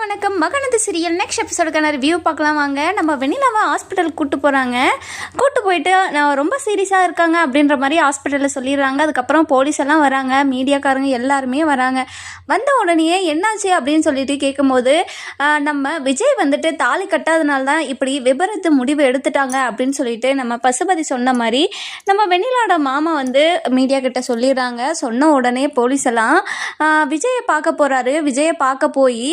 வணக்கம். மகனது serial next எபிசோடுக்கான ரிவ்யூ பார்க்கலாம் வாங்க. நம்ம வெண்ணிலாவை ஹாஸ்பிட்டல் கூட்டு போகிறாங்க கூட்டு போயிட்டு நான் ரொம்ப சீரியஸாக இருக்காங்க அப்படின்ற மாதிரி ஹாஸ்பிட்டலில் சொல்லிடுறாங்க. அதுக்கப்புறம் போலீஸ் எல்லாம் வராங்க. மீடியாக்காரங்க எல்லாருமே வராங்க. வந்த உடனே என்னாச்சு? அப்படின்னு சொல்லிட்டு கேட்கும்போது நம்ம விஜய் வந்துட்டு தாலி கட்டாதனால தான் இப்படி விபரத்து முடிவு எடுத்துட்டாங்க அப்படின்னு சொல்லிட்டு நம்ம பசுபதி சொன்ன மாதிரி நம்ம வெண்ணிலாவோட மாமா வந்து மீடியா கிட்ட சொல்லிடுறாங்க. சொன்ன உடனே போலீஸ் எல்லாம் விஜயை பார்க்க போகிறாரு விஜயை பார்க்க போய்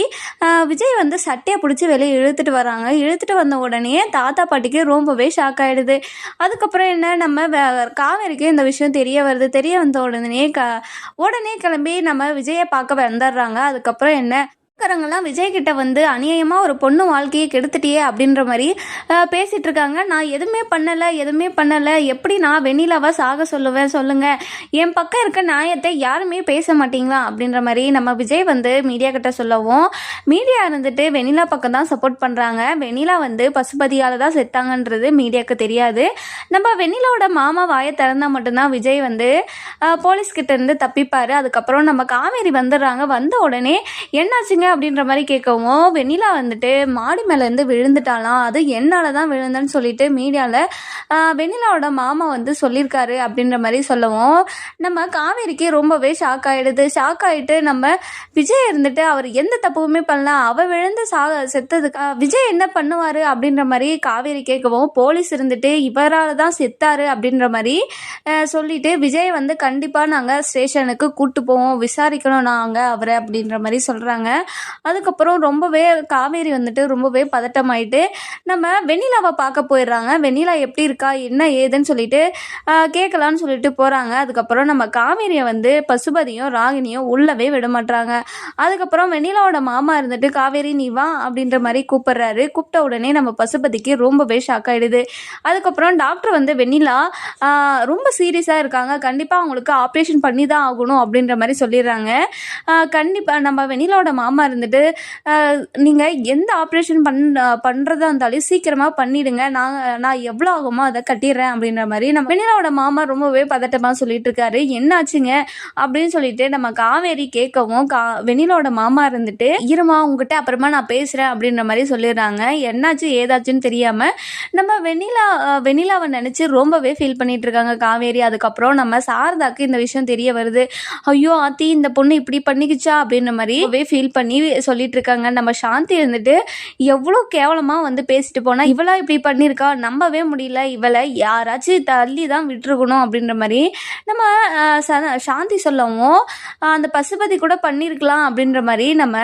விஜய் வந்து சட்டையை பிடிச்சி வெளியே இழுத்துட்டு வராங்க. இழுத்துட்டு வந்த உடனே தாத்தா பாட்டிக்கு ரொம்பவே ஷாக் ஆகிடுது அதுக்கப்புறம் என்ன நம்ம காவேரிக்கு இந்த விஷயம் தெரிய வருது. தெரிய வந்த உடனே க உடனே கிளம்பி நம்ம விஜயை பார்க்க வந்துடுறாங்க. அதுக்கப்புறம் என்ன காரங்கெல்லாம் விஜய் கிட்ட வந்து அநியாயமாக ஒரு பொண்ணு வாழ்க்கையை கெடுத்துட்டியே அப்படின்ற மாதிரி பேசிகிட்டு இருக்காங்க நான் எதுவுமே பண்ணலை எதுவுமே பண்ணலை. எப்படி நான் வெண்ணிலாவை சாக சொல்லுவேன் சொல்லுங்கள் என் பக்கம் இருக்க நியாயத்தை யாருமே பேச மாட்டீங்களா அப்படின்ற மாதிரி நம்ம விஜய் வந்து மீடியா கிட்ட சொல்லவும் மீடியா இருந்துட்டு வெண்ணிலா பக்கம் தான் சப்போர்ட் பண்ணுறாங்க வெண்ணிலா வந்து பசுபதியால் தான் செத்தாங்கன்றது மீடியாவுக்கு தெரியாது. நம்ம வெண்ணிலாவோட மாமா வாயை திறந்தால் மட்டும்தான் விஜய் வந்து போலீஸ்கிட்ட இருந்து தப்பிப்பார். அதுக்கப்புறம் நம்ம காவேரி வந்துடுறாங்க. வந்த உடனே என்னாச்சுங்க அப்படின்ற மாதிரி கேட்கவும் வெண்ணிலா வந்துட்டு மாடி மேலேருந்து விழுந்துட்டாலாம் அது என்னால் தான் விழுந்தேன்னு சொல்லிட்டு மீடியாவில் வெண்ணிலாவோட மாமா வந்து சொல்லியிருக்காரு அப்படின்ற மாதிரி சொல்லவும் நம்ம காவேரிக்கு ரொம்பவே ஷாக் ஆகிடுது ஷாக் ஆகிட்டு நம்ம விஜய் இருந்துட்டு அவர் எந்த தப்புமே பண்ணல. அவள் விழுந்து சா செத்ததுக்கு விஜய் என்ன பண்ணுவார் அப்படின்ற மாதிரி காவேரி கேட்கவும் போலீஸ் இருந்துட்டு இவரால் தான் செத்தாரு அப்படின்ற மாதிரி சொல்லிட்டு விஜய் வந்து கண்டிப்பாக நாங்கள் ஸ்டேஷனுக்கு கூப்பிட்டு போவோம் விசாரிக்கணும் நாங்கள் அவரை அப்படின்ற மாதிரி சொல்கிறாங்க அதுக்கப்புறம் ரொம்பவே காவேரி வந்துட்டு ரொம்பவே பதட்டமாயிட்டு நம்ம வெண்ணிலாவை பார்க்க போயிடுறாங்க. வெண்ணிலா எப்படி இருக்கா? என்ன ஏதுன்னு சொல்லிட்டு கேட்கலான்னு சொல்லிட்டு போகிறாங்க அதுக்கப்புறம் நம்ம காவேரியை வந்து பசுபதியும் ராகினியும் உள்ளவே விடமாட்டாங்க அதுக்கப்புறம் வெண்ணிலாவோட மாமா இருந்துட்டு காவேரி நீ வா அப்படின்ற மாதிரி கூப்பிடுறாரு. கூப்பிட்ட உடனே நம்ம பசுபதிக்கு ரொம்பவே ஷாக் ஆகிடுது அதுக்கப்புறம் டாக்டர் வந்து வெண்ணிலா ரொம்ப சீரியஸாக இருக்காங்க. கண்டிப்பாக அவங்களுக்கு ஆப்ரேஷன் பண்ணி தான் ஆகணும் அப்படின்ற மாதிரி சொல்லிடுறாங்க. கண்டிப்பாக நம்ம வெண்ணிலாவோட மாமா இருந்துட்டு நீங்கள் எந்த ஆப்ரேஷன் பண் பண்ணுறதா இருந்தாலும் சீக்கிரமாக பண்ணிடுங்க. நான் நான் எவ்வளோ ஆகுமோ அதை கட்டிடுறேன் அப்படின்ற மாதிரி நம்ம வெண்ணிலாவோட மாமா ரொம்பவே பதட்டமாக சொல்லிட்டு இருக்காரு. என்னாச்சுங்க? அப்படின்னு சொல்லிட்டு நம்ம காவேரி கேட்கவும் கா வெண்ணிலாவோட மாமா இருந்துட்டு இருமா உங்ககிட்ட அப்புறமா நான் பேசுகிறேன் அப்படின்ற மாதிரி சொல்லிடுறாங்க. என்னாச்சு ஏதாச்சுன்னு தெரியாமல் நம்ம வெண்ணிலா வெண்ணிலாவை நினச்சி ரொம்பவே ஃபீல் பண்ணிட்டு இருக்காங்க காவேரி. அதுக்கப்புறம் நம்ம சாரதாக்கு இந்த விஷயம் தெரிய வருது. ஐயோ ஆத்தி இந்த பொண்ணு இப்படி பண்ணிக்கிச்சா? அப்படின்ற மாதிரி ஃபீல் பண்ணி சொல்லிட்டு இருக்காங்க நம்ம சாந்தி இருந்துட்டு எவ்வளோ கேவலமாக வந்து பேசிட்டு போனால் இவளா இப்படி பண்ணியிருக்கா நம்பவே முடியல. இவளை யாராச்சும் தள்ளி தான் விட்டுருக்கணும் அப்படின்ற மாதிரி நம்ம ச- சாந்தி சொல்லவும் அந்த பசுபதி கூட பண்ணியிருக்கலாம் அப்படின்ற மாதிரி நம்ம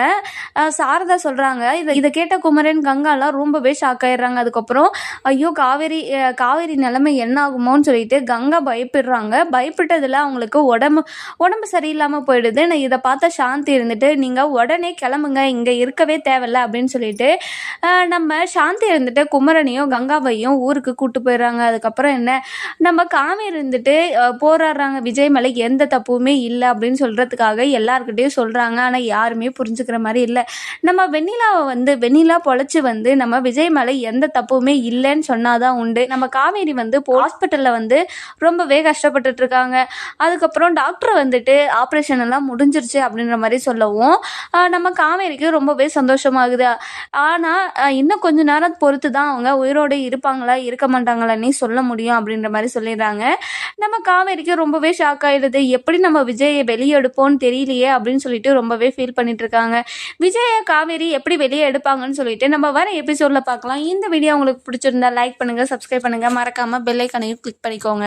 சாரதா சொல்கிறாங்க இதை இதை கேட்ட குமரன் கங்காலாம் ரொம்பவே ஷாக் ஆயிடுறாங்க. அதுக்கப்புறம் ஐயோ காவேரி காவேரி நிலைமை என்ன ஆகுமோன்னு சொல்லிட்டு கங்கா பயப்படுறாங்க. பயப்பட்டதில் அவங்களுக்கு உடம்பு உடம்பு சரியில்லாமல் போயிடுது. நான் இதை பார்த்த சாந்தி இருந்துட்டு நீங்கள் உடனே கிளம்புங்க இங்கே இருக்கவே தேவையில்ல அப்படின்னு சொல்லிட்டு நம்ம சாந்தி இருந்துட்டு குமரனையும் கங்காவையும் ஊருக்கு கூட்டு போயிடுறாங்க. அதுக்கப்புறம் என்ன நம்ம காவேரி இருந்துட்டு போராடுறாங்க. விஜய் மேலே எந்த தப்புமே இல்லை அப்படின்னு சொல்கிறதுக்காக எல்லாருக்கிட்டையும் சொல்கிறாங்க ஆனால் யாருமே புரிஞ்சுக்கிற மாதிரி இல்லை. நம்ம வெண்ணிலாவை வந்து வெண்ணிலா பொழைச்சி வந்து நம்ம விஜய் மேலே எந்த தப்புமே இல்லைன்னு சொன்னாதான் உண்டு. நம்ம காவேரி வந்து ஹாஸ்பிட்டலில் வந்து ரொம்பவே கஷ்டப்பட்டுட்டு இருக்காங்க அதுக்கப்புறம் டாக்டர் வந்துட்டு ஆப்ரேஷன் எல்லாம் முடிஞ்சிருச்சு அப்படின்ற மாதிரி சொல்லவும் நம்ம காவேரிக்கு ரொம்பவே சந்தோஷமாகுது. ஆனால் இன்னும் கொஞ்ச நேரம் பொறுத்து தான் அவங்க உயிரோடு இருப்பாங்களா இருக்க மாட்டாங்களான்னு சொல்ல முடியும் அப்படின்ற மாதிரி சொல்லிடுறாங்க. நம்ம காவேரிக்கு ரொம்பவே ஷாக் ஆயிடுது. எப்படி நம்ம விஜயை வெளியே எடுப்போம்னு தெரியலையே அப்படின்னு சொல்லிட்டு ரொம்பவே ஃபீல் பண்ணிட்டு இருக்காங்க விஜய காவேரி எப்படி வெளியே எடுப்பாங்கன்னு சொல்லிட்டு நம்ம வர எபிசோடில் பார்க்கலாம். இந்த வீடியோ உங்களுக்கு பிடிச்சிருந்தா லைக் பண்ணுங்கள் சப்ஸ்கிரைப் பண்ணுங்கள் மறக்காமல் பெல் ஐக்கனையும் கிளிக் பண்ணிக்கோங்க.